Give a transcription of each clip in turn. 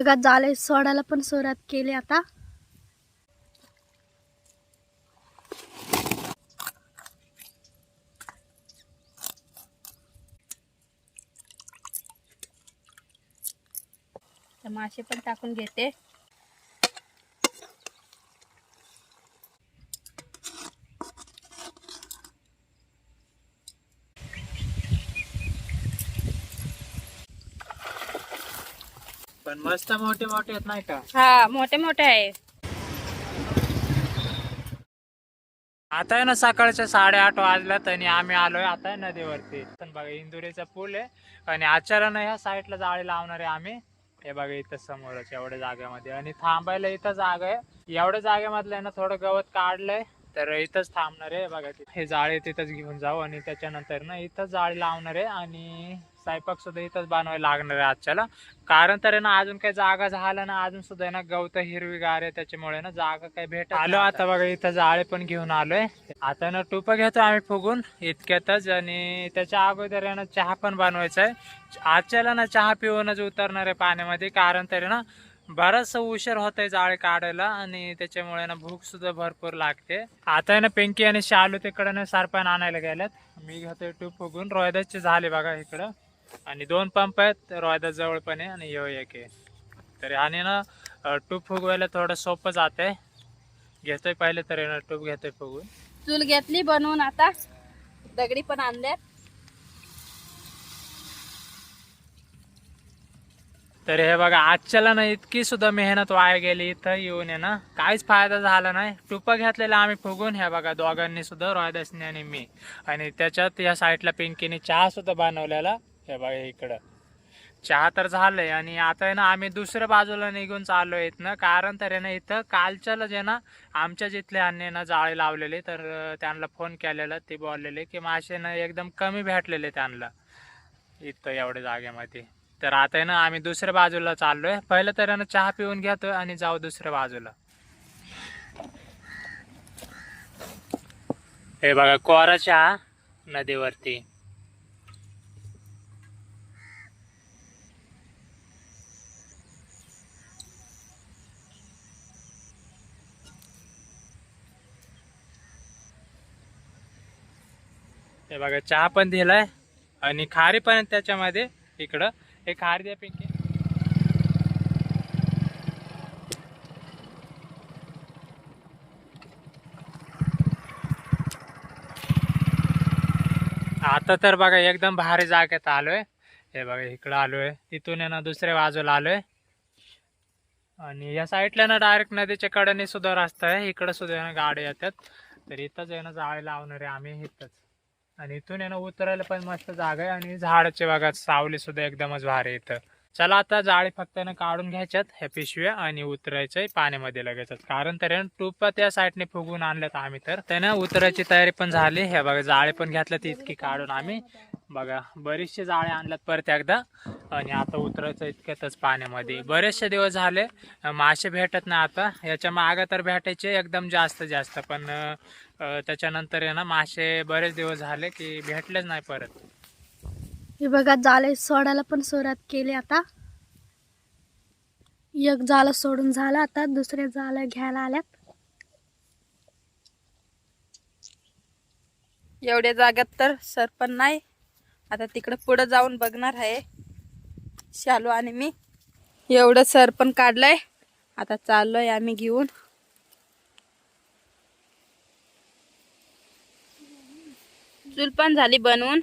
बघा जाळे सोडायला पण सुरुवात केली आता. तर मासे पण टाकून घेते. पण मस्त मोठे मोठे आहेत नाही का? हा मोठे मोठे आहे. आता आहे ना सकाळच्या साडेआठ वाजल्यात आणि आम्ही आलोय आता नदीवरती. पण बघा इंदुरीचा पूल आहे आणि अचानक ह्या साईडला जाळी लावणार आहे आम्ही. हे बघा इथं समोरच एवढ्या जागेमध्ये. आणि थांबायला इथं जागा आहे. एवढ्या जागेमधलं ना थोडं गवत काढलंय. तर इथंच थांबणार आहे. बघा हे जाळे तिथंच घेऊन जाऊ आणि त्याच्यानंतर ना इथंच जाळी लावणार आहे आणि स्वयंपाक सुद्धा इथंच बनवायला लागणार आहे आजच्याला. कारण तर ना अजून काही जागा झाला ना अजून सुद्धा ना गवत हिरवीगार आहे त्याच्यामुळे ना जागा काही भेट आलो आता बघा इथं जाळे पण घेऊन आलोय. आता ना टुपं घेतो आम्ही फुगून इतक्यातच. आणि त्याच्या अगोदर ना चहा पण बनवायचा आहे. आजच्याला ना चहा पिऊनच उतरणार आहे पाण्यामध्ये. कारण तरी ना बराच उशीर होत आहे जाळे काढायला. आणि त्याच्यामुळे ना भूक सुद्धा भरपूर लागते. आता आहे ना पिंकी आणि शालू तिकडे ना सरपण आणायला गेल्यात. मी घेतोय टूप फुगून. रोयदासचे झाले बघा इकडं. आणि दोन पंप आहेत रोयदास जवळ पण आहे आणि यो एक आहे. तरी आणि ना टूप फुगवायला थोडं सोपं जाते घेतोय पहिले तरी ना टूप घेतोय फुगून चूल घेतली बनवून आता. दगडी पण आणल्यात. तर हे बघा आजच्याला ना इतकी सुद्धा मेहनत वाया गेली इथं येऊन आहे ना. काहीच फायदा झाला नाही. टुपा घेतलेला आम्ही फुगून ह्या बघा दोघांनी सुद्धा रोयदासनी आणि मी. आणि त्याच्यात या साईडला पिंकीने चहा सुद्धा बनवलेला. हे बघा इकडं. चहा तर झालंय आणि आता आहे ना आम्ही दुसऱ्या बाजूला निघून चाललो आहेत ना कारण तर आहे ना इथं कालच्याला जे ना आमच्या जिथले अन्य ना जाळे लावलेले तर त्यांना फोन केलेला ते बोललेले की मासे ना एकदम कमी भेटलेले त्यांना. इथं एवढ्या जागेमध्ये. तर आता आहे ना आम्ही दुसऱ्या बाजूला चाललोय. पहिलं तर ना चहा पिऊन घेतो आणि जाऊ दुसऱ्या बाजूला. हे बघा कोरा चहा नदीवरती. हे बघा चहा पण दिलाय आणि खारी पण आहे त्याच्यामध्ये इकडं. हे खारी द्या पिंकी. आता तर बघा एकदम भारी जागेत आलोय. हे बघा इकडं आलोय. इथून ना दुसऱ्या बाजूला आलोय. आणि या साईडला ना डायरेक्ट नदीच्या कडेने सुद्धा रस्ता आहे. इकडं सुद्धा ना गाड्या येतात. तर इथंच आहे ना जाळे लावणार आहे आम्ही इथंच. आणि इथून आहे ना उतरायला पण मस्त जागा आहे आणि झाडाच्या भागात सावली सुद्धा एकदमच भारी येतं इथं. चला आता जाळी फक्त ना काढून घ्यायच्यात ह्या पिशव्या आणि उतरायचंय पाण्यामध्ये लगेचच. कारण तर टूप त्या साईडने फुगून आणल्यात आम्ही तर. त्यानं उतरायची तयारी पण झाली. हे बघा जाळे पण घेतल्यात इतकी काढून आम्ही. बघा बरेचसे जाळे आणल्यात परत एकदा. आणि आता उतरायचं इतक्यातच पाण्यामध्ये. बरेचसे दिवस झाले मासे भेटत नाही आता. याच्या मागं तर भेटायचे एकदम जास्त जास्त. पण त्याच्यानंतर आहे ना मासे बरेच दिवस झाले की भेटलेच नाही परत. हे बघा जाळे सोडायला पण सुरुवात केली आता. एक जाळं सोडून झालं आता दुसरे जाळं घ्यायला आल्यात. एवढ्या जाग्यात तर सर पण नाही. आता तिकडं पुढं जाऊन बघणार आहे शालू आणि मी. एवढं सर पण काढलंय. आता चाललोय आम्ही घेऊन. चूल पण झाली बनवून.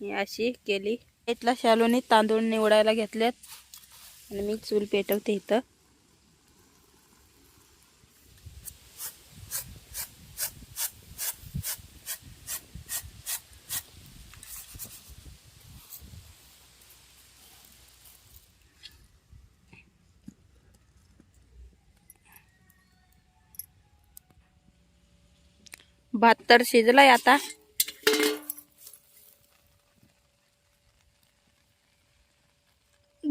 ही अशी केली. इथला शालूने तांदूळ निवडायला घेतलेत. आणि मी चूल पेटवते इथं. भात तर शिजलाय आता.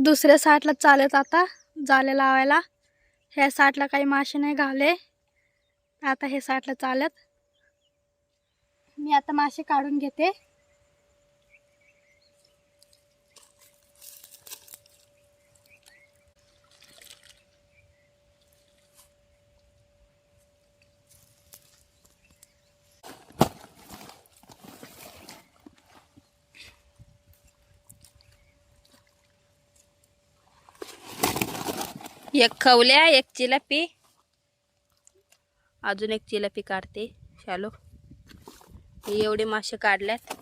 दुसऱ्या साठला चालत आता जाले लावायला. ह्या साठला काही मासे नाही घाले आता हे साठला चालत. मी आता मासे काढून घेते. एक खवल्या एक चिलापी अजून एक चिलापी काढते शालो. एवढे मासे काढल्यात.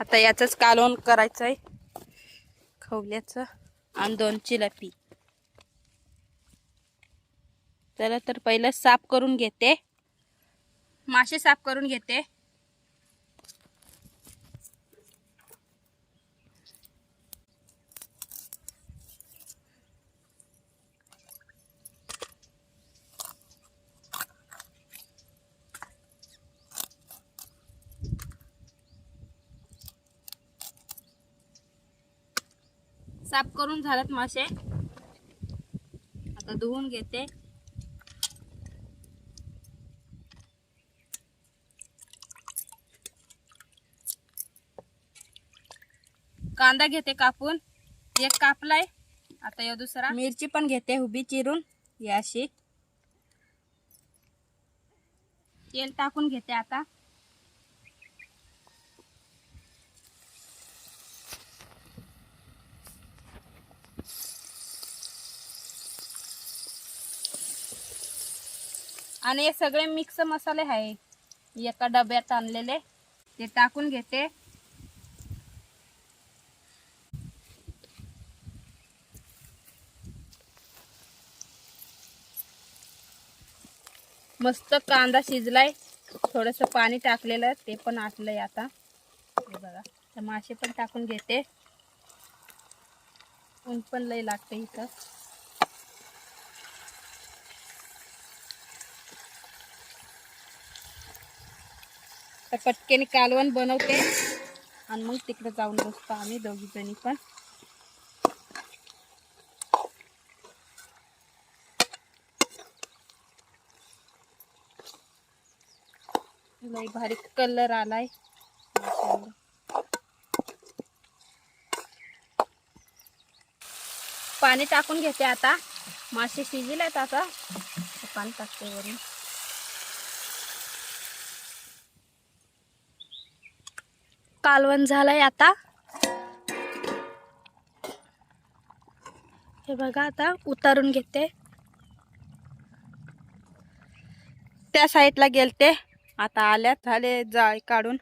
आता याचंच कालवण करायचं आहे खवल्याचं आणि दोन चिलापी चला तर पहिलं साफ करून घेते. मासे साफ करून घेते. साफ करून झालेत मासे. आता धुवून घेते. कांदा घेते कापून. एक कापलाय. आता या दुसरा. मिरची पण घेते उभी चिरून. ही अशी तेल टाकून घेते आता. आणि हे सगळे मिक्स मसाले आहे. एका डब्यात आणलेले. ते टाकून घेते. मस्त कांदा शिजलाय. थोडस पाणी टाकलेलं ते पण आटलंय आता. बघा तर मासे पण टाकून घेते. ऊन पण लय लागते इथं. तर पटकेने कालवण बनवते. आणि मग तिकडे जाऊन बसतो आम्ही दोघी जणी पण. लई भारी कलर आलाय. पाणी टाकून घेते आता. मासे शिजलेत आता. पाणी टाकते वरून. कालवण झालंय आता. हे बघा आता उतारून घेते. त्या साईडला गेलते. आता आल्यात झाले जाळी काढून.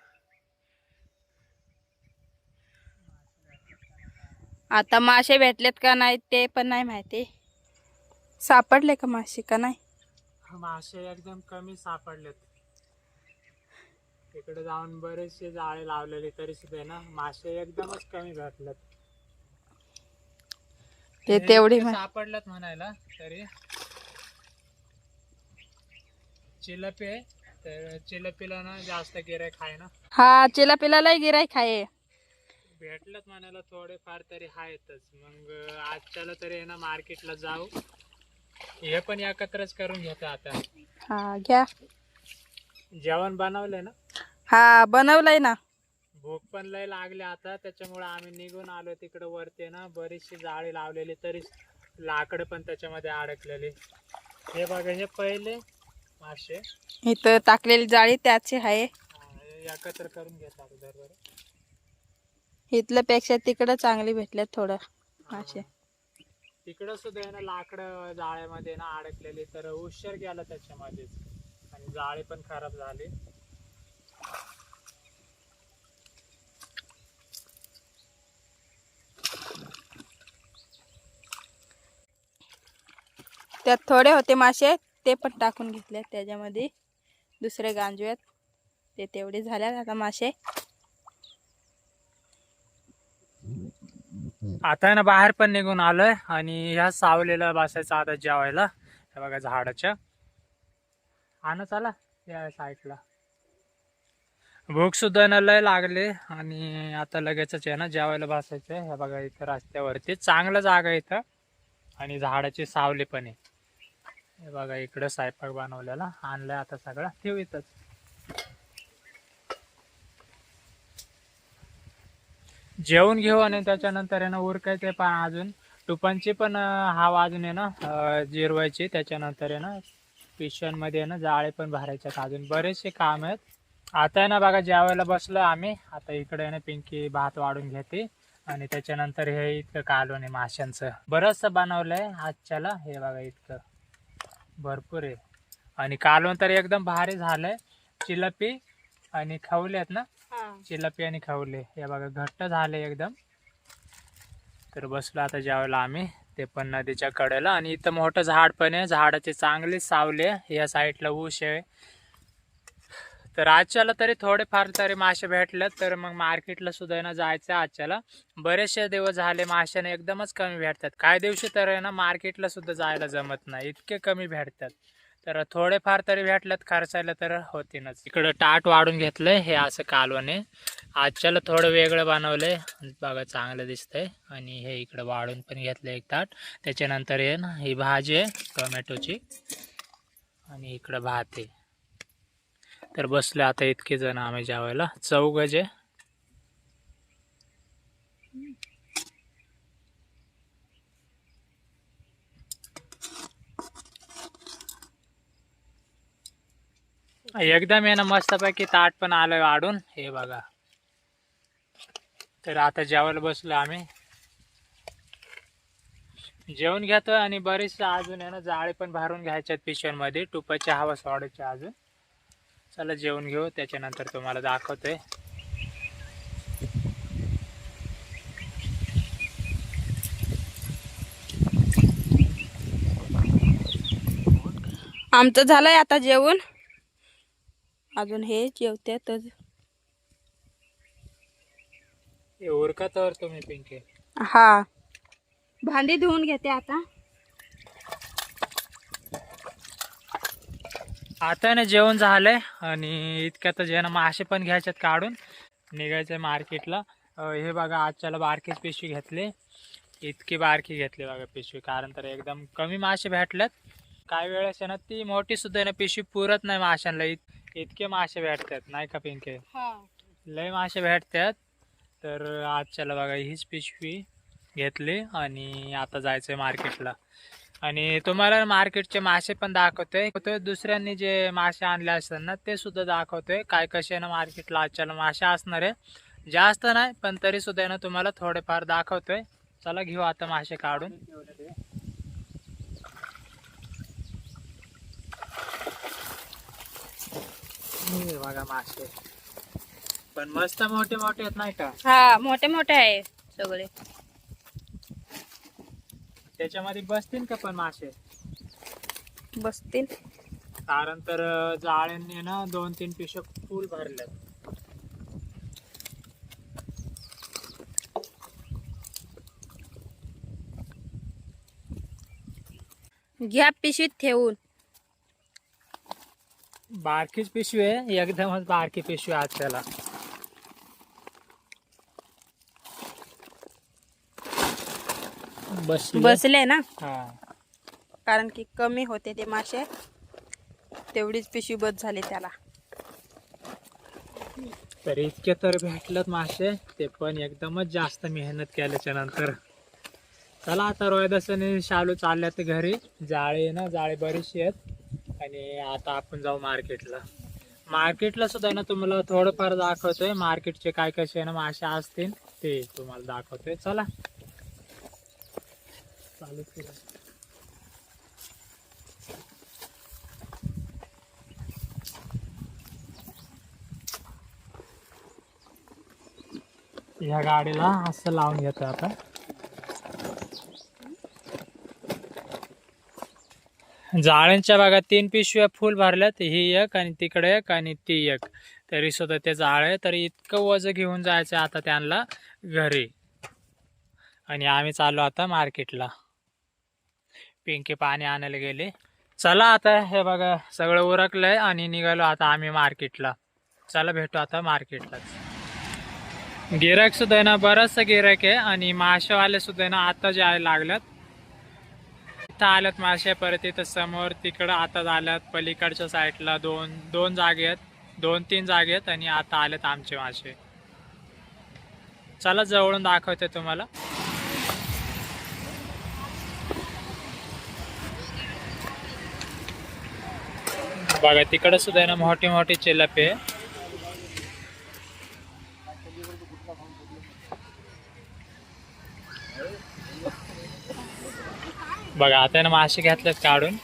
आता मासे भेटलेत का नाही ते पण नाही माहिती. सापडले का मासे का नाही? मासे एकदम कमी सापडलेत. तिकडे जाऊन बरेचसे जाळे लावलेले तरी सुद्धा आहे ना मासे एकदमच कमी भेटलेत. ते तेवढी सापडलेत म्हणायला तरी. चिलपी आहे तर चिलपीला ना जास्त गिरायक आहे ना. हा चिला पिलालाही गिराय खाये भेटलत म्हणायला थोडेफार तरी आहेतच. मग आजच्याला तरी आहे ना मार्केटला जाऊ. हे पण एकत्रच करून घेतो आता. हा घ्या. जेवण बनवलंय ना? हा बनवलंय ना. भूक पण लय लागली आता त्याच्यामुळे आम्ही निघून आलो तिकडे वरती ना बरीचशी जाळी लावलेली तरी लाकडं पण त्याच्यामध्ये अडकलेली. हे बघा हे पहिले मासे. इथं टाकलेली जाळी त्याची आहे. एकत्र करून घेतात बरोबर इथल्या पेक्षा तिकडं चांगली भेटले थोडं मासे. तिकडं सुद्धा आहे ना लाकडं जाळ्यामध्ये ना अडकलेली तर उशीर गेला त्याच्यामध्येच. आणि जाळी पण खराब झाली. त्यात थोडे होते मासे ते पण टाकून घेतले त्याच्यामध्ये. दुसरे गांजूयात ते तेवढे झाल्यात आता मासे. आता आहे ना बाहेर पण निघून आलोय आणि ह्या सावलेला बासायचं आता जेवायला. बघा झाडाच्या आणा चला या साईडला भूक सुद्धा ना लय लागले आणि आता लगेचच आहे ना जेवायला बसायचं हे बघा इथं रस्त्यावरती चांगलं जागा आहे इथं. आणि झाडाची सावली पण आहे. हे बघा इकडं स्वयंपाक बनवलेला. आणलाय आता सगळं. ठेव इथंच. जेवून घेऊ आणि त्याच्यानंतर आहे ना उरकायचे पण अजून. टुपांची पण हवा अजून आहे ना जिरवायची. त्याच्यानंतर आहे ना पिशव्यांमध्ये आहे ना जाळे पण भरायचे अजून. बरेचसे काम आहेत. आता आहे ना बघा जेवायला बसलो आम्ही आता इकडे आहे ना पिंकी भात वाढून घेते. आणि त्याच्यानंतर हे इतकं कालवण आहे माशांचं. बरंचसं बनवलंय आजच्याला. हे बघा इतकं. भरपूर आहे. आणि कालवण तर एकदम भारी झालंय. चिलपी आणि खवले आहेत ना? चिलपी आणि खवले. हे बघा घट्ट झाले एकदम. तर बसलो आता जेवायला आम्ही ते पण नदीच्या कडेला. आणि इथं मोठं झाड पण आहे. झाडाचे चांगले सावले या साईडला ऊस आहे. तर आजच्याला तरी थोडेफार तरी मासे भेटलं तर मग मार्केटला सुद्धा आहे ना जायचं आहे आजच्याला. बरेचसे दिवस झाले माशाने एकदमच कमी भेटतात. काही दिवशी तर आहे ना मार्केटला सुद्धा जायला जमत नाही इतके कमी भेटतात. तर थोडेफार तरी भेटल्यात खर्चायला तर होतीनच इकडं टाट वाढून घेतलंय हे असं कालवाने आजच्याला थोडं वेगळं बनवलंय बघा चांगलं दिसतंय. आणि हे इकडं वाढून पण घेतलं एक ताट. त्याच्यानंतर आहे ना ही भाजी आहे टोमॅटोची. आणि इकडं भात आहे. तर बसले आता इतके जण आम्ही जेवायला. चौघ जे एकदम येणं ना मस्तपैकी ताट पण आलं वाढून हे बघा. तर आता जेवायला बसलो आम्ही. जेवण घेतो आणि बरेचसे अजून आहे ना जाळे पण भरून घ्यायच्यात पिशव्यांमध्ये. टुपाची हवा सोडायची अजून. चला जेवण घेऊ. त्याच्यानंतर तुम्हाला दाखवतोय आमचं झालंय आता जेवण. अजून हे जेवत्यातच. उरका तर तुम्ही पिंके. हा. भांडी धुवून घेते आता. आता ना जेवण झालंय आणि इतक्यात जे ना मासे पण घ्यायच्यात काढून. निघायचंय मार्केटला. हे बघा आजच्याला बारकीच पिशवी घेतली. इतकी बारकी घेतली बघा पिशवी कारण तर एकदम कमी मासे भेटल्यात काही वेळेस आहे ना ती मोठी सुद्धा ना पिशवी पुरत नाही माशांना. इत इतके मासे भेटतात नाही का पिंके? लय मासे भेटतात. तर आजच्याला बघा हीच पिशवी घेतली आणि आता जायचंय मार्केटला. आणि तुम्हाला मार्केटचे मासे पण दाखवतोय. तो दुसऱ्यांनी जे मासे आणले असतात ना ते सुद्धा दाखवतोय. काय कसे ना मार्केटला आजच्याला मासे असणार आहे. जास्त नाही पण तरी सुद्धा ना तुम्हाला थोडेफार दाखवतोय. चला घेऊ आता मासे काढून. बघा मासे. पण मस्त मोठे मोठे आहेत नाही का? हा मोठे मोठे आहे सगळे. त्याच्यामध्ये बसतील का पण मासे? बसतील. कारण तर जाळ्यांनी ना दोन तीन पिशव फुल भरल्यात. घ्या पिशवीत ठेवून. बारकीच पिशवी आहे. एकदमच बारकी पिशवी आज त्याला बसले. ना? हा. कारण की कमी होते ते मासे. तेवढीच पिशवी बस झाली त्याला. तर इतके तर भेटलेत मासे ते पण एकदमच जास्त मेहनत केल्याच्यानंतर. चला आता रोहिदासने शालू चालल्या ते घरी. जाळे ना जाळे बरेचसे आहेत. आणि आता आपण जाऊ मार्केटला. मार्केटला सुद्धा ना तुम्हाला थोडंफार दाखवतोय. मार्केटचे काय कसे ना मासे असतील ते तुम्हाला दाखवतोय. चला. चालू करू. ह्या गाडीला असं लावून घेतो आता जाळ्यांच्या भागात तीन पिशव्या फुल भरल्यात. ही एक आणि तिकडे एक आणि ती एक. तरी सुद्धा ते जाळे तरी इतकं वज घेऊन जायचं आता त्यांना घरी. आणि आम्ही चाललो आता मार्केटला. पिंकी पाणी आणायला गेले. चला आता हे बघा सगळं उरकलंय आणि निघालो आता आम्ही मार्केटला. चला भेटू आता मार्केटलाच गिरायक सुद्धा आहे ना बरंचसं गिरायक आहे आणि मासेवाले सुद्धा आहे ना आता जे आहे लागल्यात. इथं आल्यात मासे परत इथं समोर तिकडं आता आल्यात पलीकडच्या साईडला दोन दोन जागे आहेत. दोन तीन जागे आहेत आणि आता आलेत आमचे मासे. चला जवळून दाखवते तुम्हाला. बघा तिकडे सुद्धा आहे ना मोठी मोठी चेलापे बघा आता ना मासे घातलेत काढून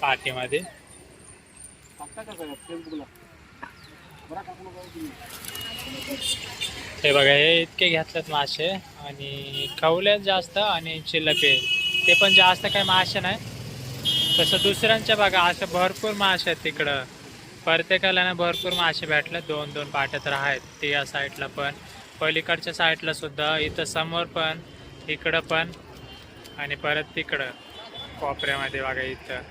पाठीमध्ये हे बघा हे इतके घेतलेत मासे आणि खवले जास्त आणि चिल्लपे ते पण जास्त काही मासे नाही. तसं दुसऱ्यांच्या बघा असं भरपूर मासे आहेत तिकडं. प्रत्येकाला ना भरपूर मासे भेटले. दोन दोन पाट्या तर आहेत ते या साईडला पण. पलीकडच्या साईडला सुद्धा इथं समोर पण इकडं पण आणि परत तिकडं. कोपऱ्यामध्ये बघा इथं.